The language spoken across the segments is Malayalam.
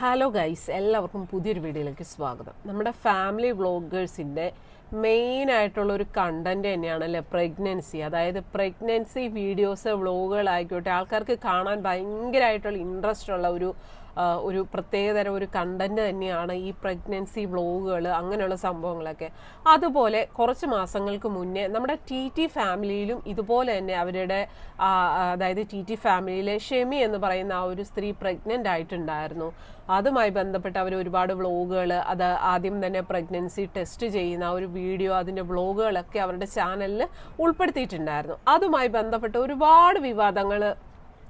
ഹലോ ഗൈസ് എല്ലാവർക്കും പുതിയൊരു വീഡിയോയിലേക്ക് സ്വാഗതം. നമ്മുടെ ഫാമിലി വ്ളോഗേഴ്സിന്റെ മെയിൻ ആയിട്ടുള്ള ഒരു കണ്ടന്റ് തന്നെയാണ് അല്ലേ പ്രഗ്നൻസി അതായത് പ്രഗ്നൻസി വീഡിയോസ് വ്ളോഗുകളായിക്കോട്ടെ ആൾക്കാർക്ക് കാണാൻ ഭയങ്കരമായിട്ടുള്ള ഇൻട്രസ്റ്റ് ഉള്ള ഒരു ഒരു പ്രത്യേകതരം ഒരു കണ്ടന്റ് തന്നെയാണ് ഈ പ്രഗ്നൻസി വ്ളോഗുകൾ അങ്ങനെയുള്ള സംഭവങ്ങളൊക്കെ. അതുപോലെ കുറച്ച് മാസങ്ങൾക്ക് മുന്നേ നമ്മുടെ ടി ടി ഫാമിലിയിലും ഇതുപോലെ തന്നെ അവരുടെ അതായത് ടി ടി ഫാമിലിയിലെ ഷെമി എന്ന് പറയുന്ന ആ ഒരു സ്ത്രീ പ്രഗ്നന്റ് ആയിട്ടുണ്ടായിരുന്നു. അതുമായി ബന്ധപ്പെട്ട് അവർ ഒരുപാട് വ്ളോഗുകൾ അത് ആദ്യം തന്നെ പ്രഗ്നൻസി ടെസ്റ്റ് ചെയ്യുന്ന ഒരു വീഡിയോ അതിന്റെ വ്ളോഗുകളൊക്കെ അവരുടെ ചാനലിൽ ഉൾപ്പെടുത്തിയിട്ടുണ്ടായിരുന്നു. അതുമായി ബന്ധപ്പെട്ട് ഒരുപാട് വിവാദങ്ങൾ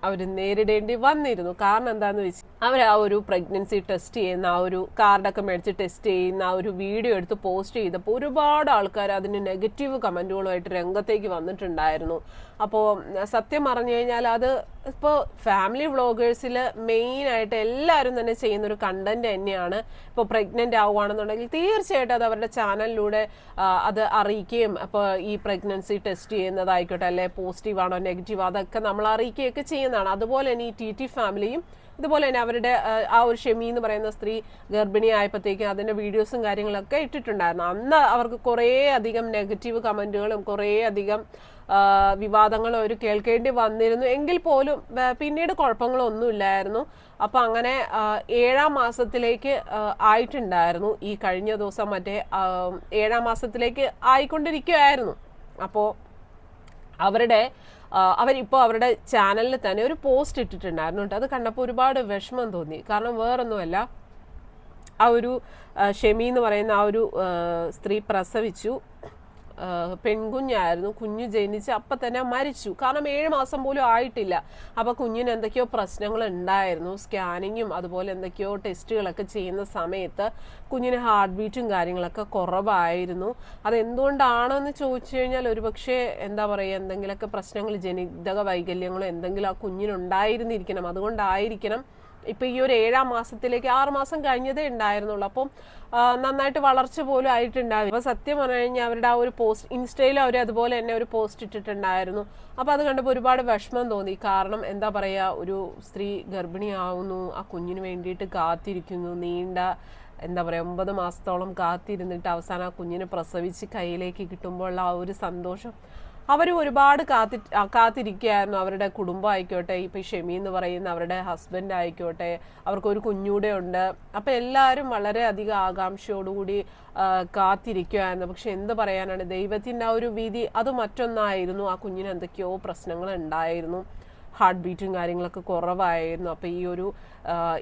അവർ നേരിടേണ്ടി വന്നിരുന്നു. കാരണം എന്താണെന്ന് വെച്ചാൽ അവർ ആ ഒരു പ്രഗ്നൻസി ടെസ്റ്റ് ചെയ്യുന്ന ആ ഒരു കാർഡൊക്കെ മേടിച്ച് ടെസ്റ്റ് ചെയ്യുന്ന ആ ഒരു വീഡിയോ എടുത്ത് പോസ്റ്റ് ചെയ്തപ്പോൾ ഒരുപാട് ആൾക്കാർ അതിന് നെഗറ്റീവ് കമന്റുകളുമായിട്ട് രംഗത്തേക്ക് വന്നിട്ടുണ്ടായിരുന്നു. അപ്പോൾ സത്യം പറഞ്ഞു കഴിഞ്ഞാൽ അത് ഇപ്പോൾ ഫാമിലി വ്ളോഗേഴ്സിൽ മെയിനായിട്ട് എല്ലാവരും തന്നെ ചെയ്യുന്ന ഒരു കണ്ടന്റ് തന്നെയാണ് ഇപ്പോൾ പ്രഗ്നന്റ് ആവുകയാണെന്നുണ്ടെങ്കിൽ തീർച്ചയായിട്ടും അത് അവരുടെ ചാനലിലൂടെ അത് അറിയിക്കുകയും അപ്പോൾ ഈ പ്രഗ്നൻസി ടെസ്റ്റ് ചെയ്യുന്നതായിക്കോട്ടെ അല്ലെ പോസിറ്റീവ് ആണോ നെഗറ്റീവ് അതൊക്കെ നമ്മൾ അറിയിക്കുകയൊക്കെ ചെയ്യുന്നതാണ് അതുപോലെ തന്നെ ഈ ടി ടി ഫാമിലിയും ഇതുപോലെ തന്നെ അവരുടെ ആ, ഒരു ഷെമി എന്ന് പറയുന്ന സ്ത്രീ ഗർഭിണി ആയപ്പോഴത്തേക്കും അതിന്റെ വീഡിയോസും കാര്യങ്ങളൊക്കെ ഇട്ടിട്ടുണ്ടായിരുന്നു. അന്ന് അവർക്ക് കുറേ അധികം നെഗറ്റീവ് കമന്റുകളും കുറേ അധികം വിവാദങ്ങളും അവർ കേൾക്കേണ്ടി വന്നിരുന്നു. എങ്കിൽ പോലും പിന്നീട് കുഴപ്പങ്ങളൊന്നുമില്ലായിരുന്നു. അപ്പം അങ്ങനെ ഏഴാം മാസത്തിലേക്ക് ആയിട്ടുണ്ടായിരുന്നു. ഈ കഴിഞ്ഞ ദിവസം മറ്റേ ഏഴാം മാസത്തിലേക്ക് ആയിക്കൊണ്ടിരിക്കുകയായിരുന്നു അപ്പോൾ അവരുടെ അവരിപ്പോൾ അവരുടെ ചാനലിൽ തന്നെ ഒരു പോസ്റ്റ് ഇട്ടിട്ടുണ്ടായിരുന്നു കേട്ടോ. അത് കണ്ടപ്പോൾ ഒരുപാട് വിഷമം തോന്നി. കാരണം വേറൊന്നുമല്ല ആ ഒരു ഷെമി എന്ന് പറയുന്ന ആ ഒരു സ്ത്രീ പ്രസവിച്ചു. പെൺകുഞ്ഞായിരുന്നു. കുഞ്ഞു ജനിച്ച് അപ്പം തന്നെ മരിച്ചു. കാരണം ഏഴ് മാസം പോലും ആയിട്ടില്ല. അപ്പോൾ കുഞ്ഞിന് എന്തൊക്കെയോ പ്രശ്നങ്ങൾ ഉണ്ടായിരുന്നു സ്കാനിങ്ങും അതുപോലെ എന്തൊക്കെയോ ടെസ്റ്റുകളൊക്കെ ചെയ്യുന്ന സമയത്ത് കുഞ്ഞിന് ഹാർട്ട് ബീറ്റും കാര്യങ്ങളൊക്കെ കുറവായിരുന്നു. അതെന്തുകൊണ്ടാണെന്ന് ചോദിച്ചു കഴിഞ്ഞാൽ ഒരുപക്ഷെ എന്താ പറയുക എന്തെങ്കിലുമൊക്കെ പ്രശ്നങ്ങൾ ജനിതക വൈകല്യങ്ങളോ എന്തെങ്കിലും ആ കുഞ്ഞിനുണ്ടായിരുന്നിരിക്കണം. അതുകൊണ്ടായിരിക്കണം ഇപ്പൊ ഈ ഒരു ഏഴാം മാസത്തിലേക്ക് ആറ് മാസം കഴിഞ്ഞതേ ഉണ്ടായിരുന്നുള്ളൂ. അപ്പം നന്നായിട്ട് വളർച്ച പോലും ആയിട്ടുണ്ടായിരുന്നു അപ്പൊ സത്യം പറഞ്ഞു കഴിഞ്ഞാൽ അവരുടെ ആ ഒരു പോസ്റ്റ് ഇൻസ്റ്റയിൽ അവർ അതുപോലെ തന്നെ ഒരു പോസ്റ്റ് ഇട്ടിട്ടുണ്ടായിരുന്നു. അപ്പൊ അത് കണ്ടപ്പോൾ ഒരുപാട് വിഷമം തോന്നി. കാരണം എന്താ പറയാ ഒരു സ്ത്രീ ഗർഭിണിയാവുന്നു ആ കുഞ്ഞിന് വേണ്ടിയിട്ട് കാത്തിരിക്കുന്നു നീണ്ട എന്താ പറയുക ഒമ്പത് മാസത്തോളം കാത്തിരുന്നിട്ട് അവസാനം ആ കുഞ്ഞിനെ പ്രസവിച്ച് കയ്യിലേക്ക് കിട്ടുമ്പോൾ ആ ഒരു സന്തോഷം. അവരും ഒരുപാട് കാത്തി കാത്തിരിക്കുകയായിരുന്നു. അവരുടെ കുടുംബം ആയിക്കോട്ടെ ഇപ്പം ഷെമി എന്ന് പറയുന്ന അവരുടെ ഹസ്ബൻഡ് ആയിക്കോട്ടെ അവർക്കൊരു കുഞ്ഞൂടെ ഉണ്ട്. അപ്പം എല്ലാവരും വളരെയധികം ആകാംക്ഷയോടുകൂടി കാത്തിരിക്കുകയായിരുന്നു. പക്ഷെ എന്ത് പറയാനാണ് ദൈവത്തിന്റെ ആ ഒരു വിധി അത് മറ്റൊന്നായിരുന്നു. ആ കുഞ്ഞിന് എന്തൊക്കെയോ പ്രശ്നങ്ങൾ ഉണ്ടായിരുന്നു. ഹാർട്ട് ബീറ്റും കാര്യങ്ങളൊക്കെ കുറവായിരുന്നു. അപ്പോൾ ഈ ഒരു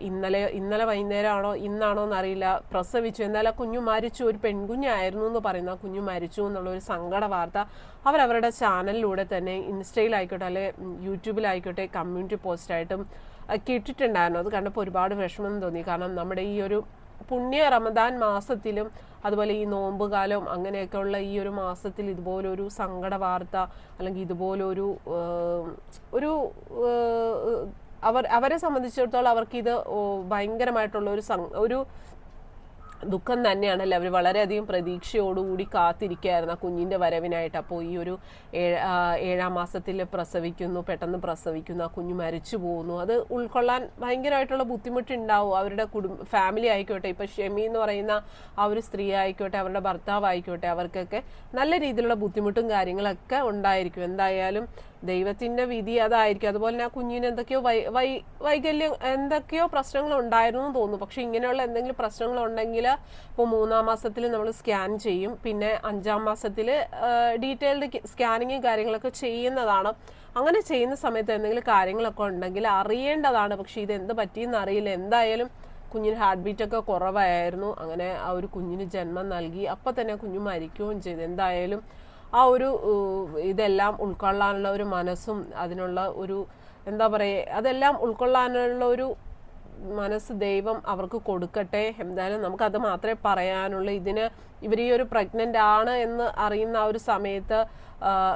ഇന്നലെ ഇന്നലെ വൈകുന്നേരമാണോ ഇന്നാണോ എന്നറിയില്ല. പ്രസവിച്ചു. എന്നാൽ ആ കുഞ്ഞു മരിച്ചു. ഒരു പെൺകുഞ്ഞായിരുന്നു എന്ന് പറയുന്ന. ആ കുഞ്ഞു മരിച്ചു എന്നുള്ള ഒരു സങ്കട വാർത്ത അവരവരുടെ ചാനലിലൂടെ തന്നെ ഇൻസ്റ്റയിലായിക്കോട്ടെ അല്ലെ യൂട്യൂബിലായിക്കോട്ടെ കമ്മ്യൂണിറ്റി പോസ്റ്റായിട്ടും ഒക്കെ അത് കണ്ടപ്പോൾ ഒരുപാട് വിഷമം തോന്നി. കാരണം നമ്മുടെ ഈ ഒരു പുണ്യ റമദാൻ മാസത്തിലും അതുപോലെ ഈ നോമ്പ് കാലം അങ്ങനെയൊക്കെയുള്ള ഈ ഒരു മാസത്തിൽ ഇതുപോലൊരു സങ്കട വാർത്ത അല്ലെങ്കിൽ ഇതുപോലൊരു ഒരു അവർ അവരെ സംബന്ധിച്ചിടത്തോളം അവർക്കിത് ഇത് ഭയങ്കരമായിട്ടുള്ള ഒരു ഒരു ദുഃഖം തന്നെയാണല്ലോ? അവർ വളരെയധികം പ്രതീക്ഷയോടുകൂടി കാത്തിരിക്കുകയായിരുന്നു ആ കുഞ്ഞിന്റെ വരവിനായിട്ട്. അപ്പോൾ ഈ ഒരു ഏഴ് മാസത്തിൽ പ്രസവിക്കുന്നു പെട്ടെന്ന് പ്രസവിക്കുന്നു ആ കുഞ്ഞ് മരിച്ചു പോകുന്നു. അത് ഉൾക്കൊള്ളാൻ ഭയങ്കരമായിട്ടുള്ള ബുദ്ധിമുട്ടുണ്ടാവും. അവരുടെ കുടുംബ ഫാമിലി ആയിക്കോട്ടെ ഇപ്പോൾ ഷെമി എന്ന് പറയുന്ന ആ ഒരു സ്ത്രീ ആയിക്കോട്ടെ അവരുടെ ഭർത്താവ് ആയിക്കോട്ടെ അവർക്കൊക്കെ നല്ല രീതിയിലുള്ള ബുദ്ധിമുട്ടും കാര്യങ്ങളൊക്കെ ഉണ്ടായിരിക്കും. എന്തായാലും ദൈവത്തിന്റെ വിധി അതായിരിക്കും. അതുപോലെ തന്നെ ആ കുഞ്ഞിന് എന്തൊക്കെയോ വൈ വൈ വൈകല്യം എന്തൊക്കെയോ പ്രശ്നങ്ങൾ ഉണ്ടായിരുന്നു എന്ന് തോന്നുന്നു. പക്ഷേ ഇങ്ങനെയുള്ള എന്തെങ്കിലും പ്രശ്നങ്ങൾ ഉണ്ടെങ്കിൽ ഇപ്പോൾ മൂന്നാം മാസത്തിൽ നമ്മൾ സ്കാൻ ചെയ്യും. പിന്നെ അഞ്ചാം മാസത്തിൽ ഡീറ്റെയിൽഡ് സ്കാനിങ്ങും കാര്യങ്ങളൊക്കെ ചെയ്യുന്നതാണ്. അങ്ങനെ ചെയ്യുന്ന സമയത്ത് എന്തെങ്കിലും കാര്യങ്ങളൊക്കെ ഉണ്ടെങ്കിൽ അറിയേണ്ടതാണ്. പക്ഷേ ഇത് എന്ത് പറ്റിയെന്ന് അറിയില്ല. എന്തായാലും കുഞ്ഞിന് ഹാർട്ട് ബീറ്റൊക്കെ കുറവായിരുന്നു. അങ്ങനെ ആ ഒരു കുഞ്ഞിന് ജന്മം നൽകി. അപ്പം തന്നെ കുഞ്ഞു മരിക്കുകയും ചെയ്തു. എന്തായാലും ആ ഒരു ഇതെല്ലാം ഉൾക്കൊള്ളാനുള്ള ഒരു മനസ്സും അതിനുള്ള ഒരു എന്താ പറയുക അതെല്ലാം ഉൾക്കൊള്ളാനുള്ള ഒരു മനസ്സ് ദൈവം അവർക്ക് കൊടുക്കട്ടെ. എന്തായാലും നമുക്കത് മാത്രമേ പറയാനുള്ളൂ. ഇതിന് ഇവർ ഈ ഒരു പ്രഗ്നന്റ് ആണ് എന്ന് അറിയുന്ന ആ ഒരു സമയത്ത്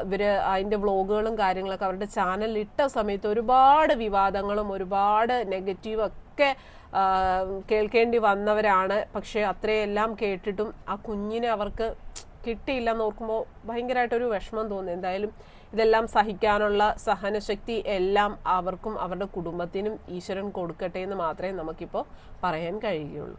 ഇവർ അതിന്റെ വ്ളോഗുകളും കാര്യങ്ങളൊക്കെ അവരുടെ ചാനലിൽ ഇട്ട സമയത്ത് ഒരുപാട് വിവാദങ്ങളും ഒരുപാട് നെഗറ്റീവ് ഒക്കെ കേൾക്കേണ്ടി വന്നവരാണ്. പക്ഷേ അത്രയെല്ലാം കേട്ടിട്ടും ആ കുഞ്ഞിനെ അവർക്ക് കിട്ടിയില്ല എന്ന് ഓർക്കുമ്പോൾ ഭയങ്കരമായിട്ടൊരു വിഷമം തോന്നുന്നു എന്തായാലും ഇതെല്ലാം സഹിക്കാനുള്ള സഹനശക്തി എല്ലാം അവർക്കും അവരുടെ കുടുംബത്തിനും ഈശ്വരൻ കൊടുക്കട്ടെ എന്ന് മാത്രമേ നമുക്കിപ്പോൾ പറയാൻ കഴിയുകയുള്ളൂ